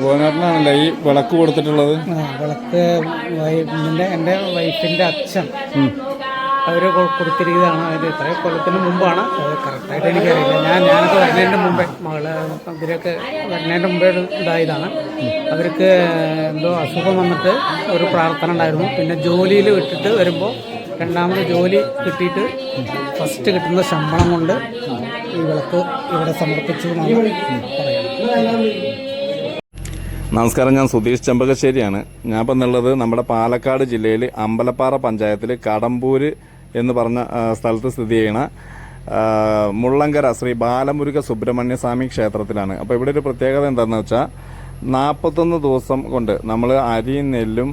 ഭുവനേട്ടനാണല്ലേ ഈ വിളക്ക് കൊടുത്തിട്ടുള്ളത്? വിളക്ക് എന്റെ എന്റെ എന്റെ വൈഫിന്റെ അച്ഛൻ അവർ കൊടുത്തിരിക്കുന്നതാണ്. അത് ഇത്ര കൊല്ലത്തിന് മുമ്പാണ്. അത് കറക്റ്റായിട്ട് എനിക്കറിയില്ല. ഞാൻ ഞാനൊക്കെ വരുന്നതിന്റെ മുമ്പേ മകൾ ഇവരൊക്കെ വരുന്നതിന്റെ മുമ്പേ ഇതായതാണ് അവർക്ക് എന്തോ അസുഖം വന്നിട്ട് ഒരു പ്രാർത്ഥന ഉണ്ടായിരുന്നു. പിന്നെ ജോലിയിൽ വിട്ടിട്ട് വരുമ്പോൾ രണ്ടാമത് ജോലി കിട്ടിയിട്ട് ഫസ്റ്റ് കിട്ടുന്ന ശമ്പളം കൊണ്ട് ഈ വിളക്ക് ഇവിടെ സമർപ്പിച്ചു എന്നാണ് പറയുന്നത്. നമസ്കാരം ഞാൻ സുധീഷ് ചെമ്പകശ്ശേരിയാണ്. ഞാൻ ഇപ്പം ഉള്ളത് നമ്മുടെ പാലക്കാട് ജില്ലയിൽ അമ്പലപ്പാറ പഞ്ചായത്തിൽ കടമ്പൂര് എന്ന് പറഞ്ഞ സ്ഥലത്ത് സ്ഥിതി ചെയ്യണ മുള്ളങ്കര ശ്രീ ബാലമുരുക സുബ്രഹ്മണ്യ സ്വാമി ക്ഷേത്രത്തിലാണ്. അപ്പോൾ ഇവിടെ ഒരു പ്രത്യേകത എന്താണെന്ന് വെച്ചാൽ നാൽപ്പത്തൊന്ന് ദിവസം കൊണ്ട് നമ്മൾ അരിയും നെല്ലും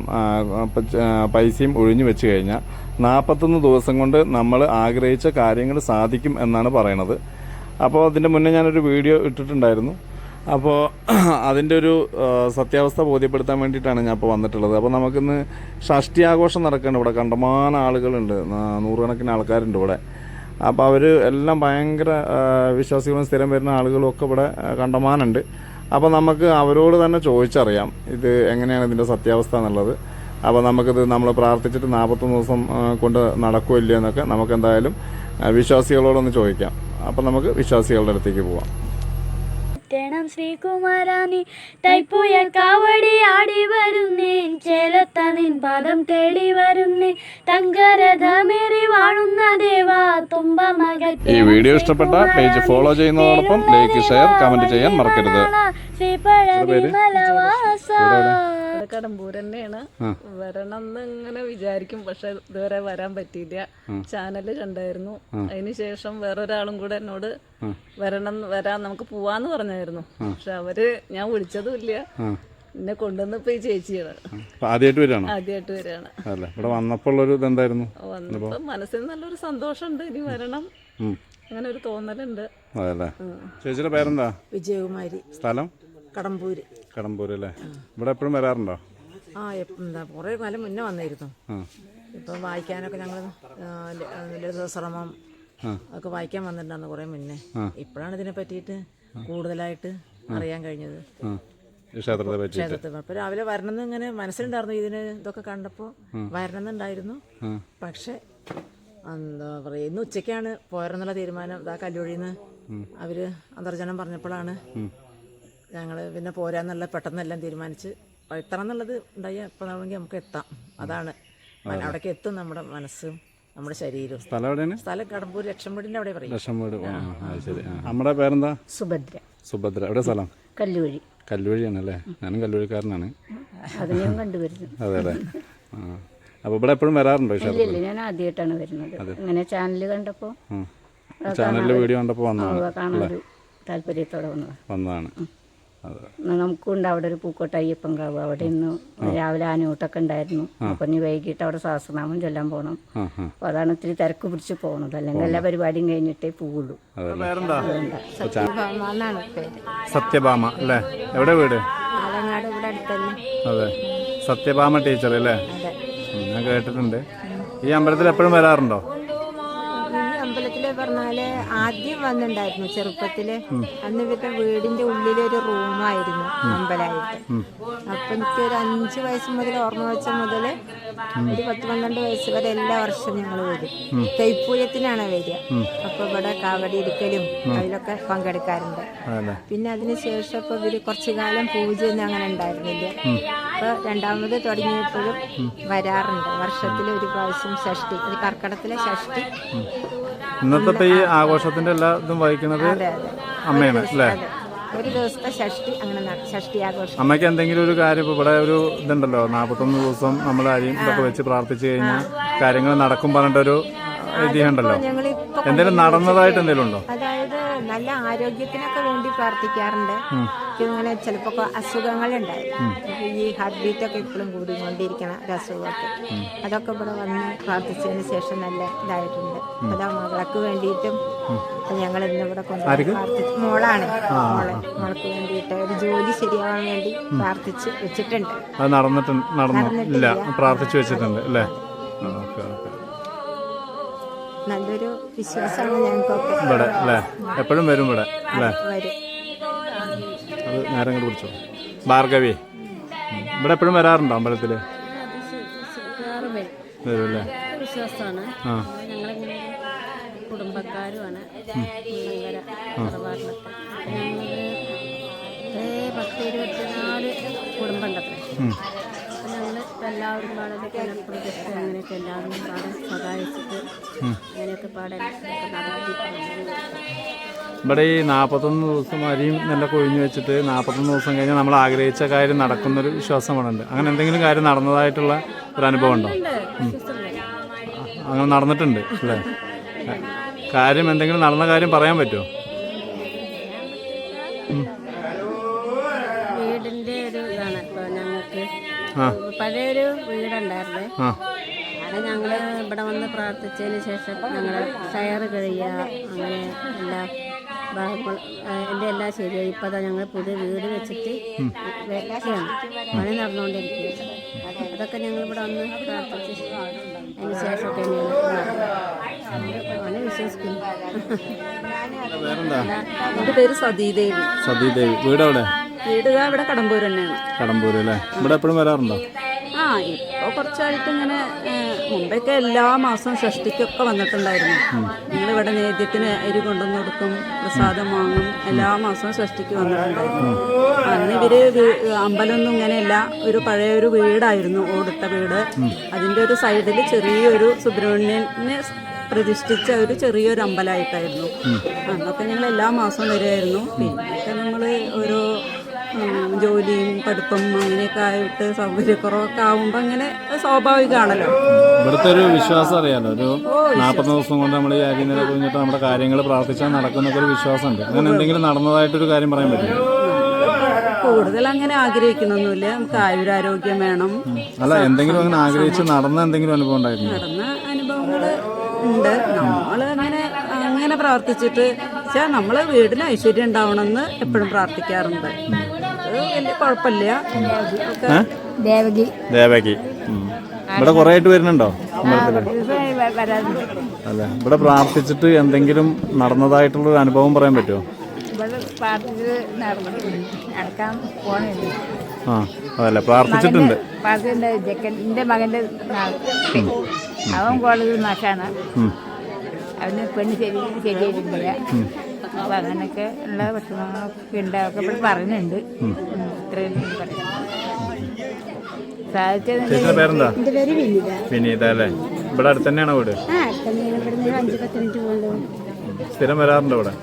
പൈസയും ഒഴിഞ്ഞു വെച്ച് കഴിഞ്ഞാൽ നാൽപ്പത്തൊന്ന് ദിവസം കൊണ്ട് നമ്മൾ ആഗ്രഹിച്ച കാര്യങ്ങൾ സാധിക്കും എന്നാണ് പറയണത്. അപ്പോൾ അതിന്റെ മുന്നേ ഞാനൊരു വീഡിയോ ഇട്ടിട്ടുണ്ടായിരുന്നു. അപ്പോൾ അതിന്റെ ഒരു സത്യാവസ്ഥ ബോധ്യപ്പെടുത്താൻ വേണ്ടിയിട്ടാണ് ഞാൻ ഇപ്പോൾ വന്നിട്ടുള്ളത്. അപ്പോൾ നമുക്കിന്ന് ഷഷ്ടി ആഘോഷം നടക്കുന്നുണ്ട് ഇവിടെ കണ്ടമാന ആളുകളുണ്ട്. നൂറുകണക്കിന് ആൾക്കാരുണ്ട് ഇവിടെ. അപ്പോൾ അവർ എല്ലാം ഭയങ്കര വിശ്വാസികളും സ്ഥിരം വരുന്ന ആളുകളും ഒക്കെ ഇവിടെ കണ്ടമാനുണ്ട്. അപ്പോൾ നമുക്ക് അവരോട് തന്നെ ചോദിച്ചറിയാം. ഇത് എങ്ങനെയാണ് ഇതിന്റെ സത്യാവസ്ഥ എന്നുള്ളത്. അപ്പോൾ നമുക്കിത് നമ്മൾ പ്രാർത്ഥിച്ചിട്ട് നാൽപ്പത്തൊന്ന് ദിവസം കൊണ്ട് നടക്കുമോ എന്നൊക്കെ നമുക്ക് എന്തായാലും വിശ്വാസികളോടൊന്ന് ചോദിക്കാം. അപ്പോൾ നമുക്ക് വിശ്വാസികളുടെ അടുത്തേക്ക് പോവാം. ണം ശ്രീകുമാരാനി തൈപ്പൂയ കാവടി ആടി വരുന്നേ. ചേലത്ത നിൻ പദം തേടി വരുന്നേ. തങ്കരഥമേറി വാഴുന്ന ദേവാ. തുമ്പ മകൾ ഈ വീഡിയോ ഇഷ്ടപ്പെട്ട പേജ് ഫോളോ ചെയ്യുന്നതോടൊപ്പം ലൈക്ക് ഷെയർ കമന്റ് ചെയ്യാൻ മറക്കരുത്. കടമ്പൂർ തന്നെയാണ് വരണം എന്ന് ഇങ്ങനെ വിചാരിക്കും പക്ഷെ ഇതുവരെ വരാൻ പറ്റിയില്ല. ചാനൽ കണ്ടായിരുന്നു. അതിനുശേഷം വേറൊരാളും കൂടെ എന്നോട് വരണം വരാൻ നമുക്ക് പോവാന്ന് പറഞ്ഞായിരുന്നു. പക്ഷെ അവർ ഞാൻ വിളിച്ചതും ഇല്ല എന്നെ കൊണ്ടുവന്ന് ഇപ്പൊ ഈ ചേച്ചിയാണ്. ആദ്യമായിട്ട് വരികയാണോ? ആദ്യമായിട്ട് വരികയാണ്. അല്ല ഇവിടെ വന്നപ്പോൾ ഉള്ളൊരു ഇതെന്തായിരുന്നു? വന്നപ്പോ മനസ്സിന് നല്ലൊരു സന്തോഷമുണ്ട്. ഇനി വരണം. അങ്ങനെ ഒരു തോന്നലുണ്ട്. ചേച്ചിയുടെ പേരെന്താ? വിജയകുമാരി. സ്ഥലം? കടമ്പൂര്. കടമ്പൂര് അല്ലേ? ഇവിടെ എപ്പോഴും വരാറുണ്ടോ? ആ എന്താ കുറേ കാലം മുന്നേ വന്നിരുന്നു ഇപ്പം വായിക്കാനൊക്കെ ഞങ്ങൾ ലളിതശ്രമം ഒക്കെ വായിക്കാൻ വന്നിട്ടുണ്ടായിരുന്നു കുറേ മുന്നേ. ഇപ്പോഴാണ് ഇതിനെ പറ്റിയിട്ട് കൂടുതലായിട്ട് അറിയാൻ കഴിഞ്ഞത്. ക്ഷേത്രത്തെ പറ്റി ക്ഷേത്രത്തിൽ അപ്പോൾ രാവിലെ വരണമെന്ന് ഇങ്ങനെ മനസ്സിലുണ്ടായിരുന്നു ഇതിന് ഇതൊക്കെ കണ്ടപ്പോൾ വരണമെന്നുണ്ടായിരുന്നു. പക്ഷേ എന്താ പറയുക ഇന്ന് ഉച്ചയ്ക്കാണ് പോരെന്നുള്ള തീരുമാനം. ഇതാ കല്ലൂഴിയിൽ നിന്ന് അവർ അന്തർജനം പറഞ്ഞപ്പോഴാണ് ഞങ്ങൾ പിന്നെ പോരാന്നുള്ള പെട്ടെന്നെല്ലാം തീരുമാനിച്ച് എത്തണം എന്നുള്ളത് ഉണ്ടായി എപ്പോൾ വേണമെങ്കിൽ നമുക്ക് എത്താം. അതാണ്. അവിടേക്ക് എത്തും നമ്മുടെ മനസ്സും നമ്മുടെ ശരീരവും. സ്ഥലം എവിടെയാണ്? സ്ഥലം കടമ്പൂർ ലക്ഷംവീടിന്റെ അവിടെ പറയും. ലക്ഷം വീട് ആ അത് ശരി. നമ്മുടെ പേരെന്താ? സുഭദ്ര. സുഭദ്ര. എവിടെ സ്ഥലം? കല്ലുവഴി കല്ലുവഴിയാണ് അല്ലേ? ഞാനും കല്ലുവഴിക്കാരനാണ് അത് ഞാൻ കണ്ടുവരുന്നു. അതെ അല്ലേ? അപ്പൊ അപ്പോൾ ഇവിടെ എപ്പോഴും വരാറുണ്ടോ ഇല്ല ഞാൻ ആദ്യമായിട്ടാണ് വരുന്നത്. ഇങ്ങനെ ചാനൽ കണ്ടപ്പോൾ ചാനലിൽ വീഡിയോ കണ്ടപ്പോൾ വന്നതാണ് താല്പര്യത്തോടെ വന്നത് വന്നതാണ്. നമുക്കുണ്ട് അവിടെ ഒരു പൂക്കോട്ട അയ്യപ്പൻ കാവ് അവിടെ ഇന്ന് രാവിലെ ആനയൂട്ടൊക്കെ ഉണ്ടായിരുന്നു. അപ്പൊ ഇനി വൈകിട്ട് അവിടെ സഹസ്രനാമം ചൊല്ലാൻ പോകണം അപ്പൊ അതാണ് ഇത്തിരി തിരക്ക് പിടിച്ച് പോകുന്നത് അല്ലെങ്കിൽ എല്ലാ പരിപാടിയും കഴിഞ്ഞിട്ടേ പോകുള്ളൂ സത്യഭാമ അല്ലേ? എവിടെ വീട്? ആലങ്ങാട് ഇവിടെ അടുത്തന്നെ. അതെ. സത്യഭാമ ടീച്ചർ അല്ലേ? ഞാൻ കേട്ടിട്ടുണ്ട്. ഈ അമ്പലത്തിൽ എപ്പോഴും വരാറുണ്ടോ? പറഞ്ഞാൽ ആദ്യം വന്നിണ്ടായിരുന്നു ചെറുപ്പത്തിൽ. അന്ന് ഇവരുടെ വീടിന്റെ ഉള്ളിലൊരു റൂമായിരുന്നു അമ്പലായിട്ട്. അപ്പൊ എനിക്ക് ഒരു അഞ്ചു വയസ്സ് മുതൽ ഓർമ്മ വെച്ച മുതൽ ഒരു പത്ത് പന്ത്രണ്ട് വയസ്സ് വരെ എല്ലാ വർഷവും ഞങ്ങൾ വരും. തൈപ്പൂയത്തിനാണ് വരിക. അപ്പൊ ഇവിടെ കാവടി ഇരിക്കലും അതിലൊക്കെ പങ്കെടുക്കാറുണ്ട്. പിന്നെ അതിന് ശേഷം ഇപ്പൊ ഇവർ കുറച്ചു കാലം പൂജയൊന്നും അങ്ങനെ ഉണ്ടായിരുന്നില്ല. അപ്പൊ രണ്ടാമത് തുടങ്ങിയപ്പോഴും വരാറുണ്ട്. വർഷത്തിൽ ഒരു പ്രാവശ്യം ഷഷ്ടി അത് കർക്കടത്തിലെ ഷഷ്ടി. ഇന്നത്തെ ഇപ്പൊ ഈ ആഘോഷത്തിന്റെ എല്ലാ ഇതും വഹിക്കുന്നത് അമ്മയാണ് അല്ലേ? ഒരു ദിവസത്തെ ഷഷ്ടി അങ്ങനെ നട- ഷഷ്ടി ആഘോഷം. അമ്മയ്ക്ക് എന്തെങ്കിലും ഒരു കാര്യം ഇപ്പൊ ഇവിടെ ഒരു ഇതുണ്ടല്ലോ നാപ്പത്തൊന്ന് ദിവസം നമ്മൾ അരിയും ഇതൊക്കെ വെച്ച് പ്രാർത്ഥിച്ചു കഴിഞ്ഞാൽ കാര്യങ്ങൾ നടക്കും പറഞ്ഞിട്ടൊരു ഞങ്ങളിപ്പോ എന്തെങ്കിലും നടന്നതായിട്ട് എന്തെങ്കിലും ഉണ്ടോ? നല്ല ആരോഗ്യത്തിനൊക്കെ വേണ്ടി പ്രാർത്ഥിക്കാറുണ്ട്. ഇങ്ങനെ ചിലപ്പോ അസുഖങ്ങളുണ്ടായിരുന്നു ഈ ഹാർട്ട് ബീറ്റ് ഒക്കെ ഇപ്പോഴും കൂടിക്കൊണ്ടിരിക്കണ ഒരു അസുഖമൊക്കെ. അതൊക്കെ ഇവിടെ വന്ന് പ്രാർത്ഥിച്ചതിന് ശേഷം നല്ല ഇതായിട്ടുണ്ട്. അതാ മകൾക്ക് വേണ്ടിയിട്ടും ഞങ്ങൾ ഇന്ന് ഇവിടെ കൊണ്ട് പ്രാർത്ഥിച്ചു മോളാണ്. മോളെ മോൾക്ക് വേണ്ടിയിട്ട് ഒരു ജോലി ശരിയാവാൻ വേണ്ടി പ്രാർത്ഥിച്ച് വെച്ചിട്ടുണ്ട്. അത് നടന്നിട്ട് നടന്നു? ഇല്ല പ്രാർത്ഥിച്ചു വെച്ചിട്ടുണ്ട് അല്ലേ? Okay okay. നല്ലൊരു വിശ്വാസമാണ് ഞങ്ങൾക്കൊക്കെ. ഇവിടെ അല്ലേ? എപ്പോഴും വരും ഇവിടെ അല്ലേ? വരും. അത് നേരം കൂടെ പിടിച്ചോ ഭാർഗവി ഇവിടെ എപ്പോഴും വരാറുണ്ടോ അമ്പലത്തിൽ വരും. അല്ലേ? വിശ്വാസമാണ്. ആ. ഞങ്ങളിങ്ങനെ കുടുംബക്കാരുമാണ്. ഭയങ്കര തറവാട്ടിലൊക്കെ ഞങ്ങൾ ഇതേ പത്ത് ഇരുപത്തിനാല് കുടുംബം ഉണ്ടത്രേ എല്ലാവരും പുനഃപ്രതിഷ്ഠ അങ്ങനെയൊക്കെ എല്ലാവരും പാടെ സഹായിച്ചിട്ട് അങ്ങനെയൊക്കെ പാടെ നടത്തി ഇവിടെ ഈ നാൽപ്പത്തൊന്ന് ദിവസം അരിയും നല്ല കൊഴിഞ്ഞു വെച്ചിട്ട് നാൽപ്പത്തൊന്ന് ദിവസം കഴിഞ്ഞാൽ നമ്മൾ ആഗ്രഹിച്ച കാര്യം നടക്കുന്നൊരു വിശ്വാസം ഇവിടെ ഉണ്ട് അങ്ങനെ എന്തെങ്കിലും കാര്യം നടന്നതായിട്ടുള്ള ഒരു അനുഭവം ഉണ്ടോ. അങ്ങനെ നടന്നിട്ടുണ്ട് അല്ലേ? കാര്യം എന്തെങ്കിലും നടന്ന കാര്യം പറയാൻ പറ്റുമോ? പഴയൊരു വീടുണ്ടായിരുന്നു. അവിടെ ഞങ്ങൾ ഇവിടെ വന്ന് പ്രാർത്ഥിച്ചതിന് ശേഷം ഞങ്ങൾ ഷയർ കഴിയുക അങ്ങനെ എല്ലാ എന്റെ എല്ലാം ശരിയായി. ഇപ്പം അതാ ഞങ്ങൾ പുതിയ വീട് വെച്ചിട്ട് വെക്കുകയാണ്. പണി നടന്നുകൊണ്ടിരിക്കുകയാണ്. അതൊക്കെ ഞങ്ങൾ ഇവിടെ വന്ന് പ്രാർത്ഥിച്ച് അതിന് ശേഷമൊക്കെ അങ്ങനെ വിശ്വസിക്കുന്നു. പേര് സതീദേവി. സതീദേവി. വീട് വീട് ഇവിടെ കടമ്പൂർ തന്നെയാണ്. കടമ്പൂര് അല്ലേ? ഇവിടെ എപ്പോഴും വരാറുണ്ടോ? ആ ഇപ്പോൾ കുറച്ചായിട്ട് ഇങ്ങനെ മുമ്പൊക്കെ എല്ലാ മാസവും ഷഷ്ടിക്കൊക്കെ വന്നിട്ടുണ്ടായിരുന്നു. ഞങ്ങളിവിടെ നേദ്യത്തിന് അരി കൊണ്ടുവന്ന് കൊടുക്കും പ്രസാദം വാങ്ങും എല്ലാ മാസവും ഷഷ്ടിക്ക് വന്നിട്ടുണ്ടായിരുന്നു അന്ന് ഇവർ ഒന്നും അമ്പലമൊന്നും ഇങ്ങനെയല്ല ഒരു പഴയ ഒരു വീടായിരുന്നു ഓടുത്ത വീട്. അതിന്റെ ഒരു സൈഡിൽ ചെറിയൊരു സുബ്രഹ്മണ്യനെ പ്രതിഷ്ഠിച്ച ഒരു ചെറിയൊരു അമ്പലമായിട്ടായിരുന്നു. അന്നൊക്കെ ഞങ്ങൾ എല്ലാ മാസവും വരുമായിരുന്നു പിന്നെ നമ്മൾ ഓരോ ഉം, ജോലിയും പഠിപ്പും അങ്ങനെയൊക്കെ ആയിട്ട് സൗകര്യക്കുറവൊക്കെ ആവുമ്പോൾ അങ്ങനെ സ്വാഭാവികമാണല്ലോ ഇവിടുത്തെ ഒരു വിശ്വാസം അറിയാലോ? ഒരു നാൽപ്പത് ദിവസം കൊണ്ട് നമ്മൾ ഈ അരി നില കുഞ്ഞിട്ട് നമ്മുടെ കാര്യങ്ങൾ പ്രാർത്ഥിച്ചാൽ നടക്കുന്നൊക്കെ ഒരു വിശ്വാസമുണ്ട്. അങ്ങനെ എന്തെങ്കിലും നടന്നതായിട്ടൊരു കാര്യം പറയാൻ പറ്റും കൂടുതൽ അങ്ങനെ ആഗ്രഹിക്കുന്നൊന്നുമില്ല. നമുക്ക് ആയുരാരോഗ്യം വേണം. അല്ല എന്തെങ്കിലും അങ്ങനെ ആഗ്രഹിച്ച് നടന്ന എന്തെങ്കിലും അനുഭവം ഉണ്ടായിരുന്നു? നടന്ന അനുഭവങ്ങൾ ഉണ്ട്. നമ്മൾ അങ്ങനെ അങ്ങനെ പ്രാർത്ഥിച്ചിട്ട് വെച്ചാൽ നമ്മൾ വീടിന് ഐശ്വര്യം ഉണ്ടാവണമെന്ന് എപ്പോഴും പ്രാർത്ഥിക്കാറുണ്ട്. വലിയ കുഴപ്പമില്ല. ദേവകി. ദേവകി. ഇവിടെ കുറെ ആയിട്ട് വരുന്നുണ്ടോ അല്ല? ഇവിടെ പ്രാർത്ഥിച്ചിട്ട് എന്തെങ്കിലും നടന്നതായിട്ടുള്ള ഒരു അനുഭവം പറയാൻ പറ്റുമോ? ആ അതല്ല. പ്രാർത്ഥിച്ചിട്ടുണ്ട്. മകന്റെ അവൻ കോളേജിൽ മാഷാണ്. അവന് പെണ്ണ് ശരി ശരിയായിട്ടില്ല. അപ്പൊ അങ്ങനെയൊക്കെ ഉള്ള വിഷമങ്ങളൊക്കെ ഉണ്ട് അതൊക്കെ ഇവിടെ പറയുന്നുണ്ട് ഇത്രയും വിനിത. അല്ലേ? ഇവിടെ അടുത്ത് തന്നെയാണോ വീട് സ്ഥിരം വരാറുണ്ടോ ഇവിടെ?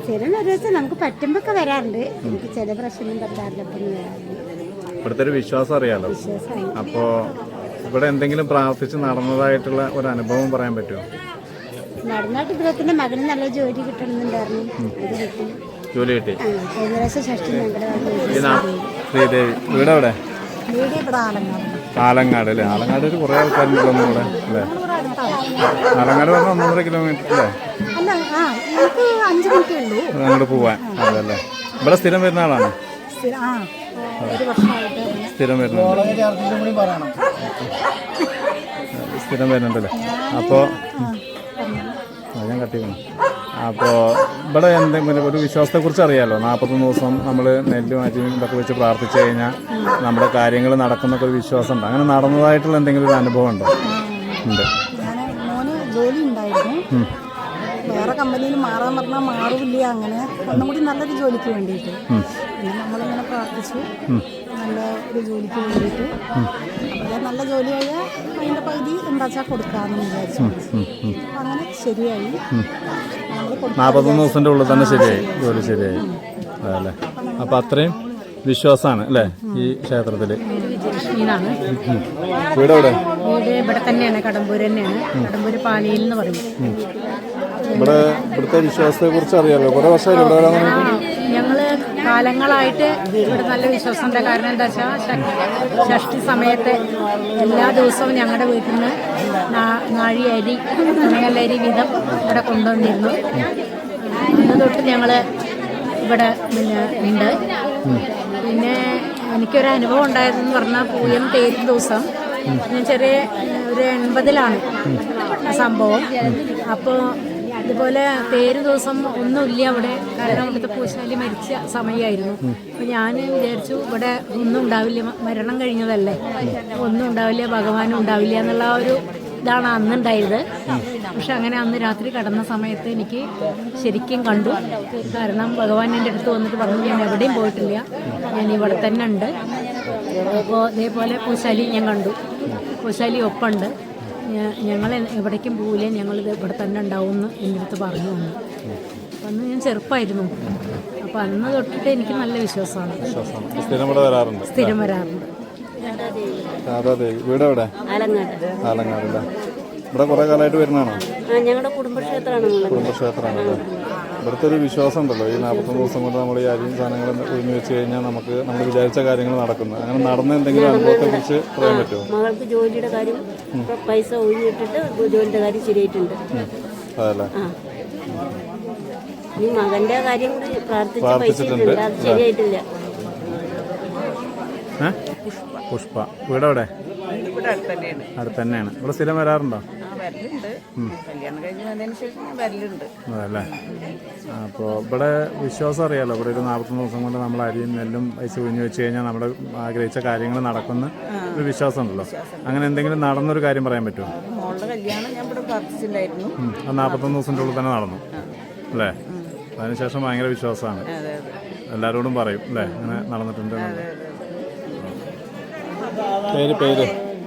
സ്ഥിരം ഒരു ദിവസം നമുക്ക് പറ്റുമ്പോ വരാറുണ്ട്. എനിക്ക് ചില പ്രശ്നം പറ്റാറില്ല ഇവിടുത്തെ ഒരു വിശ്വാസം അറിയാലോ? അപ്പോ ഇവിടെ എന്തെങ്കിലും പ്രാർത്ഥിച്ച് നടന്നതായിട്ടുള്ള ഒരു അനുഭവം പറയാൻ പറ്റുമോ? നടന്നാട്ട് ഗ്രൂപ്പിന്റെ മകന് നല്ല ജോലി കിട്ടണമെന്നുണ്ടായിരുന്നു. അത് കിട്ടി. ജോലി കിട്ടി. കഴിഞ്ഞ പ്രാവശ്യം ഷഷ്ടി ഞങ്ങളുടെ ഈ ശ്രീദേവി. വീട് എവിടെ ആലങ്ങാട്. അല്ലേ? ആലങ്ങാട് ഒരു കുറേ ആൾക്കാരുണ്ട് ഇവിടെ അല്ലേ? ആലങ്ങാട് പറഞ്ഞാൽ ഒന്നൊന്നര കിലോമീറ്റർ അല്ലേ? അല്ല ആ അഞ്ച് മിനിറ്റേ ഉള്ളൂ. അങ്ങോട്ട് പോവാൻ. അതല്ലേ ഇവിടെ സ്ഥിരം വരുന്ന ആളാണ്? സ്ഥിരം- ആ ഒരു വർഷമായിട്ട് അങ്ങനെ സ്ഥിരം വരുന്നുണ്ട്. സ്ഥിരം വരുന്നുണ്ടല്ലേ? അപ്പോൾ ഞാൻ കട്ടിക്കണം അപ്പോൾ ഇവിടെ എന്തെങ്കിലും ഒരു വിശ്വാസത്തെക്കുറിച്ച് അറിയാമല്ലോ നാൽപ്പത്തൊന്ന് ദിവസം നമ്മൾ നെല്ലും അരിയും ഇതൊക്കെ വെച്ച് പ്രാർത്ഥിച്ചു കഴിഞ്ഞാൽ നമ്മുടെ കാര്യങ്ങൾ നടക്കുന്നൊക്കെ ഒരു വിശ്വാസം ഉണ്ട് അങ്ങനെ നടന്നതായിട്ടുള്ള എന്തെങ്കിലും ഒരു അനുഭവം ഉണ്ടോ. ഉണ്ട് ജോലി ഉണ്ടായിരുന്നു. വേറെ കമ്പനിയിൽ മാറാൻ പറഞ്ഞാൽ മാറില്ല. അങ്ങനെ ഒന്നും കൂടി നല്ലൊരു ജോലിക്ക് വേണ്ടിയിട്ട്. പിന്നെ നമ്മളിങ്ങനെ പ്രാർത്ഥിച്ചു. നല്ല ഒരു ജോലിക്ക് വേണ്ടിയിട്ട്. അപ്പോൾ നല്ല ജോലിയായ അതിന്റെ പകുതി എന്താച്ചാൽ കൊടുക്കാമെന്ന് വിചാരിച്ചു. അങ്ങനെ ശരിയായി. നാൽപ്പത്തൊന്ന് ദിവസത്തിന്റെ ഉള്ളിൽ തന്നെ ശരിയായി. ജോലി ശരിയായി. അതല്ലേ അപ്പം അത്രയും വിശ്വാസമാണ് അല്ലേ? ഈ ക്ഷേത്രത്തിൽ വീട് എവിടെ വീട് ഇവിടെ തന്നെയാണ് കടമ്പൂർ തന്നെയാണ്. കടമ്പൂർ പാലിയിൽ എന്ന് പറയും. ഇവിടെ ഇവിടുത്തെ വിശ്വാസത്തെക്കുറിച്ച് അറിയാലോ? കുറേ വർഷമായില്ലേ ഇവിടെ വരാൻ കാലങ്ങളായിട്ട് ഇവിടെ നല്ല വിശ്വാസമുണ്ട്. കാരണം എന്താ വെച്ചാൽ ഷഷ്ടി സമയത്ത് എല്ലാ ദിവസവും ഞങ്ങളുടെ വീട്ടിൽ നിന്ന് നാഴി അരി കുണങ്ങലരി വിധം ഇവിടെ കൊണ്ടുവന്നിരുന്നു. അന്ന് തൊട്ട് ഞങ്ങൾ ഇവിടെ പിന്നെ ഉണ്ട്. പിന്നെ എനിക്കൊരു അനുഭവം ഉണ്ടായതെന്ന് പറഞ്ഞാൽ പൂയം തേരും ദിവസം ഞാൻ ചെറിയ ഒരു എൺപതിലാണ് സംഭവം. അപ്പോൾ ഇതുപോലെ പേര് ദിവസം ഒന്നുമില്ല അവിടെ. കാരണം ഇവിടുത്തെ പൂശാലി മരിച്ച സമയമായിരുന്നു അപ്പൊ ഞാൻ വിചാരിച്ചു ഇവിടെ ഒന്നും ഉണ്ടാവില്ല. മരണം കഴിഞ്ഞതല്ലേ. ഒന്നും ഉണ്ടാവില്ല ഭഗവാനും ഉണ്ടാവില്ല എന്നുള്ള ഒരു ഇതാണ് അന്നുണ്ടായത് പക്ഷെ അങ്ങനെ അന്ന് രാത്രി കടന്ന സമയത്ത് എനിക്ക് ശരിക്കും കണ്ടു. കാരണം ഭഗവാൻ എന്റെ അടുത്ത് വന്നിട്ട് പറഞ്ഞു ഞാൻ എവിടെയും പോയിട്ടില്ല. ഞാൻ ഇവിടെ തന്നെ ഉണ്ട്. അപ്പോൾ ഇതേപോലെ പൂശാലി ഞാൻ കണ്ടു. പൂശാലി ഒപ്പുണ്ട് ഞങ്ങൾ എവിടേക്കും പോവില്ല ഞങ്ങളിത് ഇവിടെ തന്നെ ഉണ്ടാവുമെന്ന് എന്റെ അടുത്ത് പറഞ്ഞു വന്നു. അപ്പം അന്ന് ഞാൻ ചെറുപ്പമായിരുന്നു അപ്പം അന്ന് തൊട്ടിട്ട് എനിക്ക് നല്ല വിശ്വാസമാണ്. സ്ഥിരം ഇവിടെ വരാറുണ്ട് സ്ഥിരം വരാറുണ്ട്. രാധാദേവി. വീട് എവിടെ ആലങ്ങാട് ആലങ്ങാടില്ല ഇവിടെ കുറേ കാലമായിട്ട് വരുന്നതാണോ? ആ ഞങ്ങളുടെ കുടുംബക്ഷേത്രമാണ്. കുടുംബക്ഷേത്രമാണ് കുടുംബക്ഷേത്രമാണല്ലേ ഇവിടുത്തെ ഒരു വിശ്വാസം ഉണ്ടല്ലോ ഈ നാൽപ്പത്തൊന്ന് ദിവസം കൊണ്ട് നമ്മൾ ഈ അരിയും സാധനങ്ങളും ഒഴിഞ്ഞു വെച്ച് കഴിഞ്ഞാൽ നമുക്ക് നമ്മൾ വിചാരിച്ച കാര്യങ്ങൾ നടക്കുന്നത് അങ്ങനെ നടന്ന എന്തെങ്കിലും അനുഭവത്തെ കുറിച്ച് പറയാൻ പറ്റുമോ? മകൾക്ക് ജോലിയുടെ കാര്യം പൈസ ഒഴിഞ്ഞിട്ടിട്ട് ജോലിയുടെ കാര്യം ശരിയായിട്ടുണ്ട്. അതല്ലേ? ഈ മകന്റെ കാര്യം കൂടി പ്രാർത്ഥിച്ച് പൈസ പ്രാർത്ഥിച്ചിട്ടുണ്ട്. അത് ശരിയായിട്ടില്ല. പുഷ്പ. വീടെവിടെ? ഇവിടെ അടുത്തന്നെയാണ്. അടുത്ത് തന്നെയാണ് ഇവിടെ സ്ഥിരം വരാറുണ്ടോ? വരലുണ്ട്. കല്യാണം കഴിഞ്ഞ് വന്നതിന് ശേഷം ഞാൻ വരലുണ്ട്. അതല്ലേ? അപ്പോൾ ഇവിടെ വിശ്വാസം അറിയാലോ ഇവിടെ ഒരു നാൽപ്പത്തൊന്ന് ദിവസം കൊണ്ട് നമ്മൾ അരിയും നെല്ലും പൈസ കുഞ്ഞു വെച്ച് കഴിഞ്ഞാൽ നമ്മുടെ ആഗ്രഹിച്ച കാര്യങ്ങൾ നടക്കുന്ന ഒരു വിശ്വാസം ഉണ്ടല്ലോ. അങ്ങനെ എന്തെങ്കിലും നടന്നൊരു കാര്യം പറയാൻ പറ്റുമോ? മോളുടെ കല്യാണം ഞാൻ ഇവിടെ പ്രാർത്ഥിച്ചിട്ടുണ്ടായിരുന്നു. ആ നാൽപ്പത്തൊന്ന് ദിവസത്തിന്റെ ഉള്ളിൽ തന്നെ നടന്നു. അല്ലേ? അതിനുശേഷം ഭയങ്കര വിശ്വാസമാണ്. എല്ലാവരോടും പറയും അല്ലേ? അങ്ങനെ നടന്നിട്ടുണ്ട്. പേര് പേര്.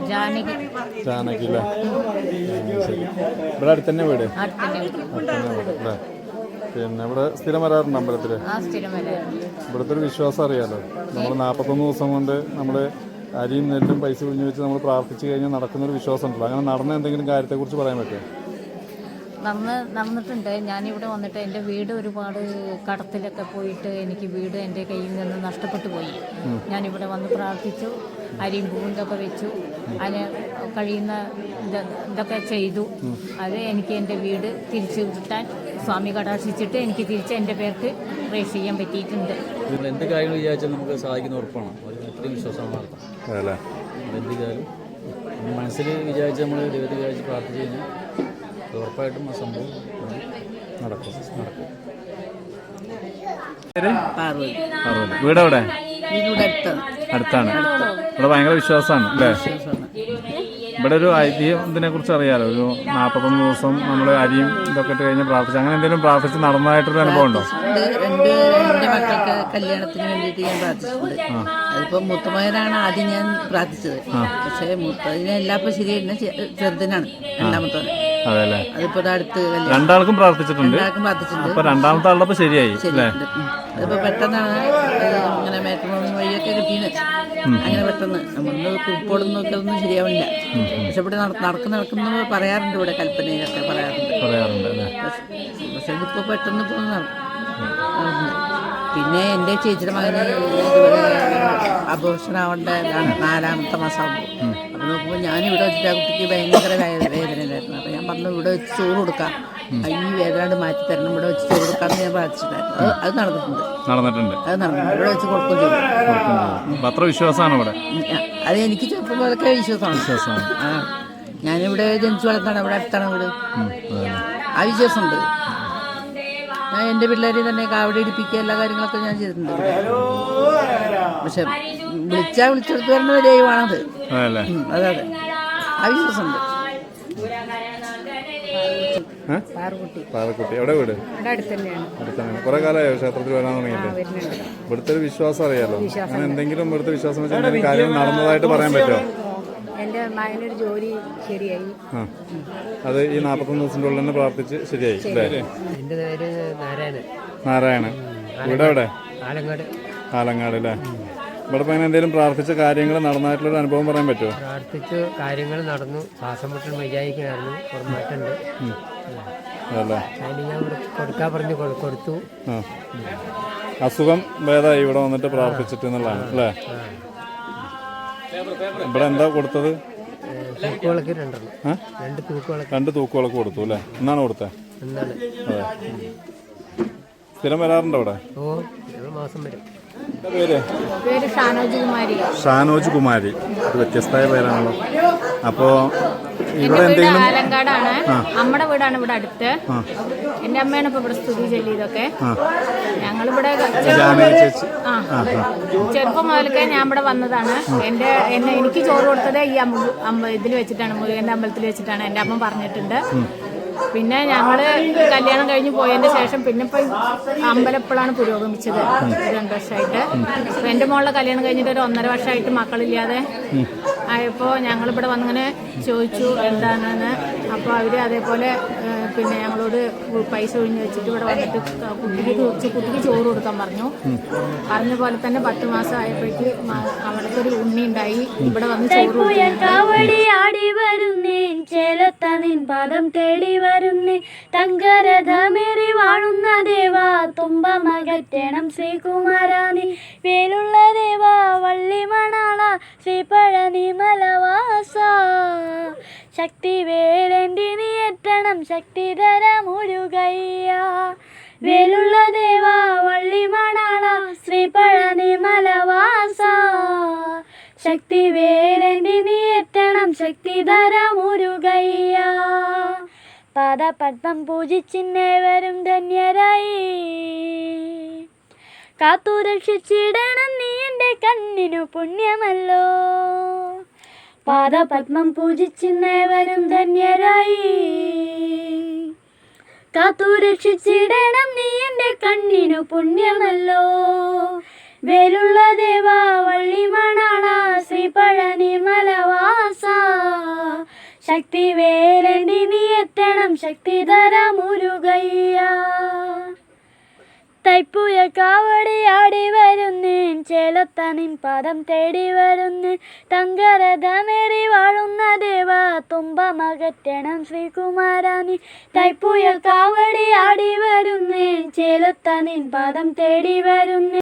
ജാനകി. ജാനകി അല്ലേ? ശരി. ഇവിടെ അടുത്ത് തന്നെ വീട്. അല്ലേ? പിന്നെ ഇവിടെ സ്ഥിരം വരാറുണ്ട് അമ്പലത്തിൽ ഇവിടുത്തെ ഒരു വിശ്വാസം അറിയാലോ. നമ്മൾ നാൽപ്പത്തൊന്ന് ദിവസം കൊണ്ട് നമ്മൾ അരിയും നെല്ലും പൈസ പിഴിഞ്ഞു വെച്ച് നമ്മൾ പ്രാർത്ഥിച്ചു കഴിഞ്ഞാൽ നടക്കുന്ന ഒരു വിശ്വാസം ഉണ്ടല്ലോ അങ്ങനെ നടന്ന എന്തെങ്കിലും കാര്യത്തെക്കുറിച്ച് പറയാൻ പറ്റുമോ? നടന്ന് നടന്നിട്ടുണ്ട്. ഞാനിവിടെ വന്നിട്ട് എന്റെ വീട് ഒരുപാട് കടത്തിലൊക്കെ പോയിട്ട് എനിക്ക് വീട് എന്റെ കയ്യിൽ നിന്ന് നഷ്ടപ്പെട്ടു പോയി. ഞാനിവിടെ വന്ന് പ്രാർത്ഥിച്ചു അരിയും പൂവിന്റെയൊക്കെ വെച്ചു. അതിന് കഴിയുന്ന ഇത് ഇതൊക്കെ ചെയ്തു. അത് എനിക്ക് എന്റെ വീട് തിരിച്ചു കിട്ടാൻ സ്വാമി കടാക്ഷിച്ചിട്ട് എനിക്ക് തിരിച്ച് എന്റെ പേർക്ക് റേസ് ചെയ്യാൻ പറ്റിയിട്ടുണ്ട്. എന്ത് കാര്യങ്ങൾ വിചാരിച്ചാൽ നമുക്ക് സാധിക്കുന്ന ഉറപ്പാണ്. അത്രയും വിശ്വാസമാണ് എന്ത് കാര്യം മനസ്സിൽ വിചാരിച്ച് നമ്മൾ ദൈവത്തെ വിചാരിച്ച് പ്രാർത്ഥിച്ചു കഴിഞ്ഞാൽ ഉറപ്പായിട്ടും ആ സംഭവം നടക്കും. നടക്കും വീട് എവിടെ അടുത്താണ്. ഇവിടെ ഭയങ്കര വിശ്വാസമാണ് അല്ലേ? ഇവിടെ ഒരു ഐതിഹ്യം ഇതിനെ കുറിച്ച് അറിയാലോ? ഒരു നാൽപ്പത്തൊന്ന് ദിവസം നമ്മൾ അരിയും ഇതൊക്കെ ഇട്ട് കഴിഞ്ഞ് പ്രാർത്ഥിച്ചു അങ്ങനെ എന്തെങ്കിലും പ്രാർത്ഥിച്ച് നടന്നതായിട്ടൊരു അനുഭവം ഉണ്ടോ? മക്കൾക്ക് കല്യാണത്തിന് വേണ്ടിയിട്ട് ഞാൻ പ്രാർത്ഥിച്ചിട്ടുണ്ട്. അതിപ്പോ മൂത്തമകനാണ് ആദ്യം ഞാൻ പ്രാർത്ഥിച്ചത്. പക്ഷേ മുത്തതിനെല്ലാം ഇപ്പൊ ശരിയായിരുന്നു ചെറുതിനാണ് രണ്ടാമത്തവന് അതിപ്പോ അടുത്ത് രണ്ടാൾക്കും പ്രാർത്ഥിച്ചിട്ടുണ്ട്. രണ്ടാൾക്കും പ്രാർത്ഥിച്ചിട്ടുണ്ട്. അപ്പൊ രണ്ടാമത്തെ ആളുടെ ശരിയായി അല്ലേ? ശരിയുണ്ട്. ഉം. അതിപ്പോ പെട്ടെന്നാണ് ഇങ്ങനെ മാട്രിമോണി വഴിയൊക്കെ കിട്ടിയത് അങ്ങനെ പെട്ടെന്ന്. നമ്മൾ കുറിപ്പോടും നോക്കിയതൊന്നും ശരിയാവില്ല. പക്ഷെ ഇവിടെ നട- നടക്കുന്ന നടക്കുന്ന പറയാറുണ്ട് ഇവിടെ കൽപ്പനയിലൊക്കെ പറയാറുണ്ട്. പക്ഷെ- ഇതിപ്പോ പെട്ടെന്ന് ഇപ്പൊ പിന്നെ എന്റെ ചേച്ചിയുടെ മകന് അബോഷനാവേണ്ട നാലാമത്തെ മാസമാകുമ്പോൾ അപ്പൊ നോക്കുമ്പോൾ ഞാനിവിടെ വെച്ചിട്ട് ആ കുട്ടിക്ക് ഭയങ്കര വേദന ഞാൻ പറഞ്ഞു ഇവിടെ വെച്ച് ചോറ് കൊടുക്കാം. ഈ വേദനാണ്ട് മാറ്റി തരണം. ഇവിടെ വെച്ച് ചോറ് കൊടുക്കാമെന്ന് ഞാൻ പ്രാർത്ഥിച്ചിട്ടുണ്ടായിരുന്നു. അത് അത് നടന്നിട്ടുണ്ട്. നടന്നിട്ടുണ്ട്. അത് നടന്നിട്ടുണ്ട്. ഇവിടെ വെച്ച് കൊടുക്കും അത്ര വിശ്വാസമാണ് ഇവിടെ? അത് എനിക്ക് ചെറുപ്പം മുതലൊക്കെ വിശ്വാസമാണ്. വിശ്വാസമാണ്. ആ ഞാനിവിടെ ജനിച്ചു വളർത്താണ് ഇവിടെ അടുത്താണ് വീട്. ആ വിശ്വാസമുണ്ട്. ഞാൻ എന്റെ പിള്ളേരെ തന്നെ കാവടി ഇടിപ്പിക്കുക എല്ലാ കാര്യങ്ങളൊക്കെ ഞാൻ ചെയ്തിട്ടുണ്ട് പക്ഷെ വിളിച്ചാൽ വിളിച്ചെടുത്ത് വരുന്ന ഒരു ദൈവമാണത് അതെ അതെ. ആ വിശ്വാസമുണ്ട്? പാറക്കുട്ടി എവിടെ വീട്? അടുത്തന്നെയാണ്. അടുത്ത് തന്നെയാണ് അടുത്തന്നെ കുറെ കാലമായോ ക്ഷേത്രത്തിൽ വരാൻ തുടങ്ങിയിട്ട്? ഇവിടുത്തെ ഒരു വിശ്വാസം അറിയാലോ? അങ്ങനെ എന്തെങ്കിലും ഇവിടുത്തെ വിശ്വാസം വെച്ചാൽ കാര്യം നടന്നതായിട്ട് പറയാൻ പറ്റുമോ? എന്റെ മകനൊരു ജോലി ശരിയായി. അത് ഈ നാപ്പത്തൊന്ന് ദിവസത്തിന്റെ ഉള്ളിൽ തന്നെ പ്രാർത്ഥിച്ച് ശരിയായി എന്റെ പേര് നാരായണൻ. നാരായണ ഇവിടെ എവിടെ ആലങ്ങാട്. ആലങ്ങാട് അല്ലേ? ഇവിടെ എന്തെങ്കിലും പ്രാർത്ഥിച്ച കാര്യങ്ങൾ നടന്നായിട്ടുള്ള ഒരു അനുഭവം പറയാൻ പറ്റുമോ? പ്രാർത്ഥിച്ച് കാര്യങ്ങൾ നടന്നു. ശ്വാസം മുട്ടൽ അതല്ലേ അതിന് ഞാൻ കൊടുക്കാൻ പറഞ്ഞു കൊടുത്തു. അസുഖം ഭേദമായി ഇവിടെ വന്നിട്ട് പ്രാർത്ഥിച്ചിട്ട് എന്നുള്ളതാണ് അല്ലേ? ഇവിടെ എന്താ കൊടുത്തത്? രണ്ടെണ്ണം. രണ്ട് തൂക്കുകളൊക്കെ രണ്ട് കൊടുത്തു അല്ലേ? എന്നാണ് കൊടുത്തത് സ്ഥിരം വരാറുണ്ടോ ഇവിടെ? ഓ മാസം വരും. ഷാനോജ് കുമാരി. ഒരു വ്യത്യസ്തമായ പേരാണല്ലോ. അപ്പോ ഇവിടെ എന്തെങ്കിലും ആലങ്കാടാണ്. അമ്മയുടെ വീടാണ് ഇവിടെ അടുത്ത്. എന്റെ അമ്മയാണ് ഇപ്പൊ ഇവിടെ സ്തുതി ചെല്ലിയതൊക്കെ ഞങ്ങളിവിടെ ചെറുപ്പം മുതലൊക്കെ ഞാൻ ഇവിടെ വന്നതാണ്. എന്റെ എന്നെ എനിക്ക് ചോറ് കൊടുത്തത് ഈ അമ്മ അമ്പ ഇതിൽ വെച്ചിട്ടാണ് മുരുകന്റെ അമ്പലത്തിൽ വെച്ചിട്ടാണ് എന്റെ അമ്മ പറഞ്ഞിട്ടുണ്ട്. പിന്നെ ഞങ്ങൾ കല്യാണം കഴിഞ്ഞ് പോയതിന് ശേഷം പിന്നെ ഇപ്പൊ അമ്പലപ്പോഴാണ് പുരോഗമിച്ചത്. രണ്ടു വർഷമായിട്ട് എന്റെ മോളുടെ കല്യാണം കഴിഞ്ഞിട്ട് ഒരു ഒന്നര വർഷമായിട്ട് മക്കളില്ലാതെ ആയപ്പോ ഞങ്ങളിവിടെ വന്നിങ്ങനെ ചോദിച്ചു എന്താണെന്ന്. അപ്പോൾ അവർ അതേപോലെ പിന്നെ ഞങ്ങളോട് പൈസ ഒഴിഞ്ഞു വെച്ചിട്ട് ഇവിടെ വന്നിട്ട് കുട്ടിക്ക് ചോ- കുട്ടിക്ക് ചോറ് കൊടുക്കാൻ പറഞ്ഞു. പറഞ്ഞ പോലെ തന്നെ പത്ത് മാസം ആയപ്പോഴേക്ക് അവിടുത്തെ ഒരു ഉണ്ണി ഉണ്ടായി. ഇവിടെ വന്ന് ചോറ് കൊടുത്തു. കാവടി ആടി വരുന്നേ ചേലത്ത നിൻ പാദം തേടി വരുന്നേ. തങ്കരഥമേറി വാഴുന്ന ദേവാ ശ്രീകുമാരാനി വേലുള്ള ദേവാ വള്ളിമണാള ശ്രീപഴനി മലവാസ. ശക്തി വേലണ്ടി നീ എത്തണം ശക്തിധര മുഴുകയ്യ വേലുള്ള ദേവ ദേവാ ശ്രീ ശ്രീപഴനി മലവാസ. ശക്തി വേരണ്ടി നീ എത്തണം ശക്തിധര മുരുകയ്യ. പാദപത്മം പൂജിച്ചിന്നേവരും ധന്യരായി. കാത്തു രക്ഷിച്ചിടണം നീ എന്റെ കണ്ണിനു പുണ്യമല്ലോ. പാദപത്മം പൂജിച്ചിന്നേവരും ധന്യരായി. കാത്തു രക്ഷിച്ചിടണം നീ എന്റെ കണ്ണിനു പുണ്യമല്ലോ. വേലുള്ള ദേവാ ശ്രീ പഴനി മലവാസ. ശക്തി വേലണ്ടി നീ എത്തണം ശക്തി ശക്തിധര മുരുകയ്യ. തൈപ്പുയ കാവടി ആടി വരുന്നേൻ ചേലത്ത നിൻ പദം തേടി വരുന്നേൻ തങ്കരഥമേറി വാഴുന്ന ദേവ. തുമ്പമകറ്റണം ശ്രീകുമാരാനി തൈപ്പൂയ കാവടി ആടി വരുന്നേൻ ചേലത്ത നിൻ പദം തേടി വരുന്നേ.